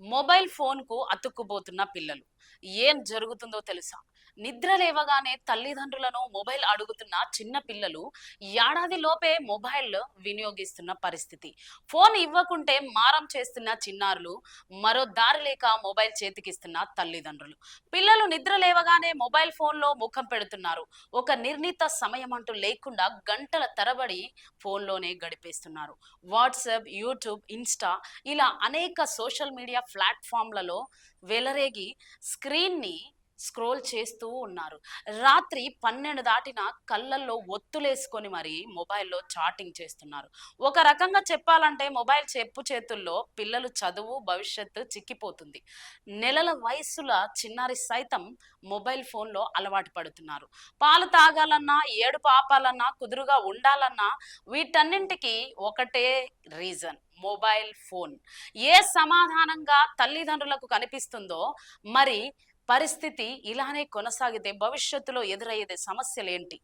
Mobile ఫోన్కు అతుక్కుపోతున్న పిల్లలు. ఏం జరుగుతుందో తెలుసా? నిద్ర లేవగానే తల్లిదండ్రులను మొబైల్ అడుగుతున్న చిన్న పిల్లలు ఏడాది లోపే మొబైల్ వినియోగిస్తున్న పరిస్థితి. ఫోన్ ఇవ్వకుంటే మారం చేస్తున్న చిన్నారులు మరో దారి లేక మొబైల్ చేతికిస్తున్న తల్లిదండ్రులు. పిల్లలు నిద్ర లేవగానే మొబైల్ ఫోన్లో ముఖం పెడుతున్నారు. ఒక నిర్ణీత సమయం అంటూ లేకుండా గంటల తరబడి ఫోన్లోనే గడిపేస్తున్నారు. వాట్సాప్ యూట్యూబ్ ఇన్స్టా ఇలా అనేక సోషల్ మీడియా ప్లాట్ఫామ్లలో వెలరేగి స్క్రీన్ని స్క్రోల్ చేస్తూ ఉన్నారు. రాత్రి పన్నెండు దాటిన కళ్ళల్లో ఒత్తులేసుకొని మరి మొబైల్లో చాటింగ్ చేస్తున్నారు. ఒక రకంగా చెప్పాలంటే మొబైల్ చెప్పు చేతుల్లో పిల్లలు చదువు భవిష్యత్తు చిక్కిపోతుంది. నెలల వయసుల చిన్నారి సైతం మొబైల్ ఫోన్లో అలవాటు పడుతున్నారు. పాలు తాగాలన్నా ఏడు పాపాలన్నా కుదురుగా ఉండాలన్నా వీటన్నింటికి ఒకటే రీజన్ మొబైల్ ఫోన్. ఏ సమాధానంగా తల్లిదండ్రులకు కనిపిస్తుందో మరి పరిస్థితి ఇలానే కొనసాగితే భవిష్యత్తులో ఎదురయ్యేది సమస్యలేంటి?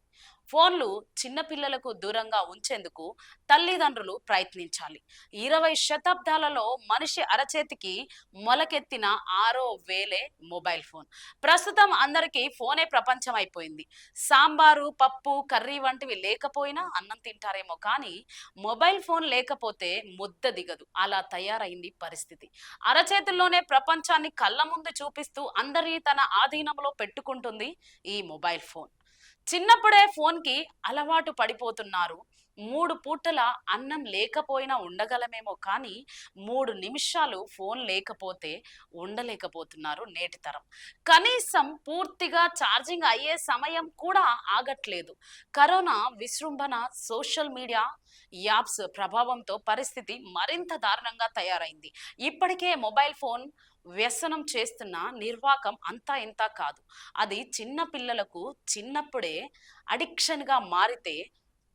ఫోన్లు చిన్నపిల్లలకు దూరంగా ఉంచేందుకు తల్లిదండ్రులు ప్రయత్నించాలి. ఇరవై శతాబ్దాలలో మనిషి అరచేతికి మొలకెత్తిన ఆరో వేలే మొబైల్ ఫోన్. ప్రస్తుతం అందరికీ ఫోనే ప్రపంచం అయిపోయింది సాంబారు పప్పు కర్రీ వంటివి లేకపోయినా అన్నం తింటారేమో కానీ మొబైల్ ఫోన్ లేకపోతే ముద్ద దిగదు. అలా తయారైంది పరిస్థితి. అరచేతుల్లోనే ప్రపంచాన్ని కళ్ళ ముందు చూపిస్తూ అందరినీ తన ఆధీనంలో పెట్టుకుంటుంది ఈ మొబైల్ ఫోన్. చిన్నప్పుడే ఫోన్కి అలవాటు పడిపోతున్నారు. మూడు పూటల అన్నం లేకపోయినా ఉండగలమేమో కానీ మూడు నిమిషాలు ఫోన్ లేకపోతే ఉండలేకపోతున్నారు నేటి తరం. కనీసం పూర్తిగా ఛార్జింగ్ అయ్యే సమయం కూడా ఆగట్లేదు. కరోనా విశృంభణ సోషల్ మీడియా యాప్స్ ప్రభావంతో పరిస్థితి మరింత దారుణంగా తయారైంది. ఇప్పటికే మొబైల్ ఫోన్ వ్యసనం చేస్తున్న నిర్వాకం అంతా ఇంత కాదు. అది చిన్న పిల్లలకు చిన్నప్పుడే అడిక్షన్గా మారితే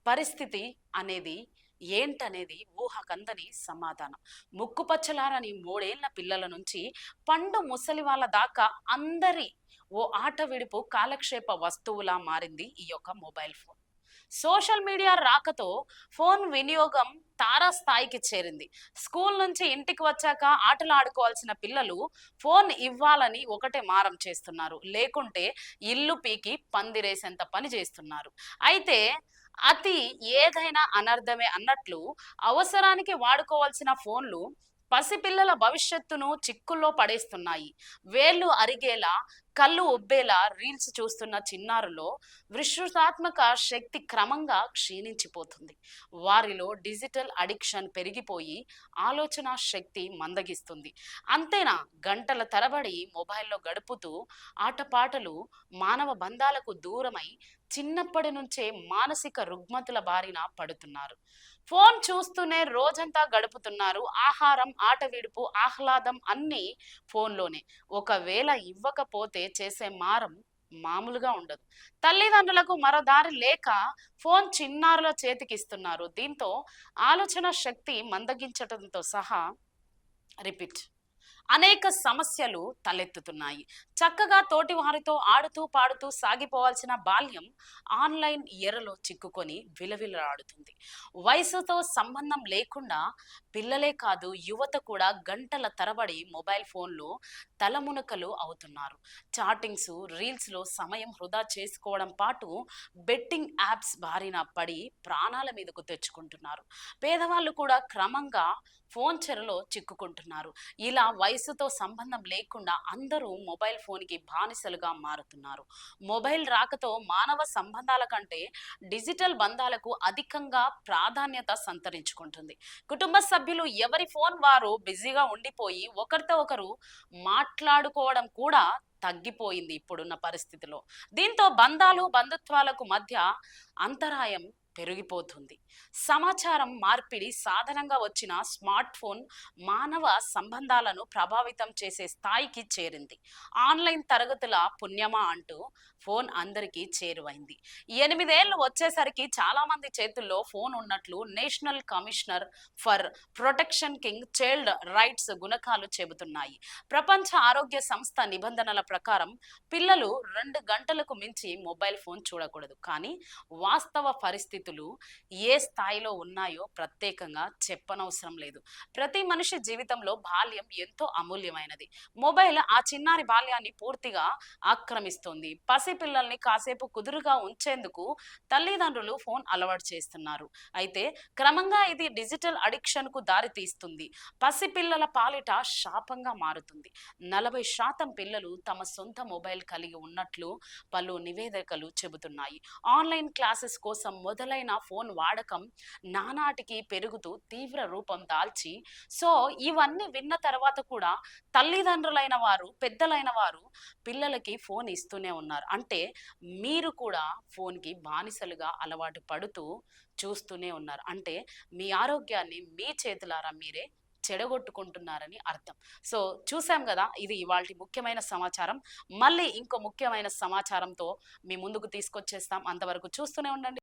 పరిస్థితి అనేది ఏంటనేది ఊహకందని సమాధానం. ముక్కుపచ్చలారని మూడేళ్ళ పిల్లల నుంచి పండు ముసలి వాళ్ళ దాకా అందరి ఓ ఆట విడుపు కాలక్షేప వస్తువులా మారింది ఈ యొక్క మొబైల్ ఫోన్. సోషల్ మీడియా రాకతో ఫోన్ వినియోగం తారాస్థాయికి చేరింది. స్కూల్ నుంచి ఇంటికి వచ్చాక ఆటలు ఆడుకోవాల్సిన పిల్లలు ఫోన్ ఇవ్వాలని ఒకటే మారం చేస్తున్నారు. లేకుంటే ఇల్లు పీకి పందిరేసేంత పని చేస్తున్నారు. అయితే అతి ఏదైనా అనర్థమే అన్నట్లు అవసరానికి వాడుకోవాల్సిన ఫోన్లు పసిపిల్లల భవిష్యత్తును చిక్కుల్లో పడేస్తున్నాయి. వేళ్ళు అరిగేలా కళ్ళు ఉబ్బేలా రీల్స్ చూస్తున్న చిన్నారులో విశ్రుతాత్మక శక్తి క్రమంగా క్షీణించిపోతుంది. వారిలో డిజిటల్ అడిక్షన్ పెరిగిపోయి ఆలోచన శక్తి మందగిస్తుంది. అంతేనా? గంటల తరబడి మొబైల్లో గడుపుతూ ఆటపాటలు మానవ బంధాలకు దూరమై చిన్నప్పటి నుంచే మానసిక రుగ్మతుల బారిన పడుతున్నారు. ఫోన్ చూస్తూనే రోజంతా గడుపుతున్నారు. ఆహారం ఆట విడుపు ఆహ్లాదం అన్నీ ఫోన్లోనే. ఒకవేళ ఇవ్వకపోతే చేసే మారం మామూలుగా ఉండదు. తల్లిదండ్రులకు మరో దారి లేక ఫోన్ చిన్నారుల చేతికిస్తున్నారు. దీంతో ఆలోచన శక్తి మందగించడంతో సహా రిపీట్ అనేక సమస్యలు తలెత్తుతున్నాయి. చక్కగా తోటి వారితో ఆడుతూ పాడుతూ సాగిపోవాల్సిన బాల్యం ఆన్లైన్ ఎరలో చిక్కుకొని విలవిలలాడుతుంది. వయసుతో సంబంధం లేకుండా పిల్లలే కాదు యువత కూడా గంటల తరబడి మొబైల్ ఫోన్లో తలమునకలు అవుతున్నారు. చాటింగ్స్ రీల్స్లో సమయం వృధా చేసుకోవడం పాటు బెట్టింగ్ యాప్స్ బారిన పడి ప్రాణాల మీదకు తెచ్చుకుంటున్నారు. పేదవాళ్ళు కూడా క్రమంగా ఫోన్ చెరలో చిక్కుకుంటున్నారు. ఇలా వయసుతో సంబంధం లేకుండా అందరూ మొబైల్ ఫోన్కి బానిసలుగా మారుతున్నారు. మొబైల్ రాకతో మానవ సంబంధాల కంటే డిజిటల్ బంధాలకు అధికంగా ప్రాధాన్యత సంతరించుకుంటుంది. కుటుంబ సభ్యులు ఎవరి ఫోన్ వారు బిజీగా ఉండిపోయి ఒకరితో ఒకరు మాట్లాడుకోవడం కూడా తగ్గిపోయింది ఇప్పుడున్న పరిస్థితిలో. దీంతో బంధాలు బంధుత్వాలకు మధ్య అంతరాయం పెరిగిపోతుంది. సమాచారం మార్పిడి సాధనంగా వచ్చిన స్మార్ట్ ఫోన్ మానవ సంబంధాలను ప్రభావితం చేసే స్థాయికి చేరింది. ఆన్లైన్ తరగతుల పుణ్యమా అంటూ ఫోన్ అందరికీ చేరువైంది. ఎనిమిదేళ్ళు వచ్చేసరికి చాలామంది చేతుల్లో ఫోన్ ఉన్నట్లు national commissioner for protection king child rights గుణకాలు చెబుతున్నాయి. ప్రపంచ ఆరోగ్య సంస్థ నిబంధనల ప్రకారం పిల్లలు రెండు గంటలకు మించి మొబైల్ ఫోన్ చూడకూడదు. కానీ వాస్తవ పరిస్థితి పరిస్థితులు ఏ స్థాయిలో ఉన్నాయో ప్రత్యేకంగా చెప్పనవసరం లేదు. ప్రతి మనిషి జీవితంలో బాల్యం ఎంతో అమూల్యమైనది. మొబైల్ ఆ చిన్నారి బాల్యాన్ని పూర్తిగా ఆక్రమిస్తోంది. పసిపిల్లల్ని కాసేపు కుదురుగా ఉంచేందుకు తల్లిదండ్రులు ఫోన్ అలవాటు చేస్తున్నారు. అయితే క్రమంగా ఇది డిజిటల్ అడిక్షన్కు పసిపిల్లల పాలిట శాపంగా మారుతుంది. నలభై శాతం పిల్లలు తమ సొంత మొబైల్ కలిగి ఉన్నట్లు పలు నివేదికలు చెబుతున్నాయి. ఆన్లైన్ క్లాసెస్ కోసం మొదలైన ఫోన్ వాడకం నానాటికి పెరుగుతూ తీవ్ర రూపం దాల్చి సో ఇవన్నీ విన్న తర్వాత కూడా తల్లిదండ్రులైన వారు పెద్దలైన వారు పిల్లలకి ఫోన్ ఇస్తూనే ఉన్నారు. అంటే మీరు కూడా ఫోన్కి బానిసలుగా అలవాటు పడుతూ చూస్తూనే ఉన్నారు. అంటే మీ ఆరోగ్యాన్ని మీ చేతులారా మీరే చెడగొట్టుకుంటున్నారని అర్థం. సో చూసాం కదా ఇది ఇవాళ ముఖ్యమైన సమాచారం. మళ్ళీ ఇంకో ముఖ్యమైన సమాచారంతో మీ ముందుకు తీసుకొచ్చేస్తాం. అంతవరకు చూస్తూనే ఉండండి.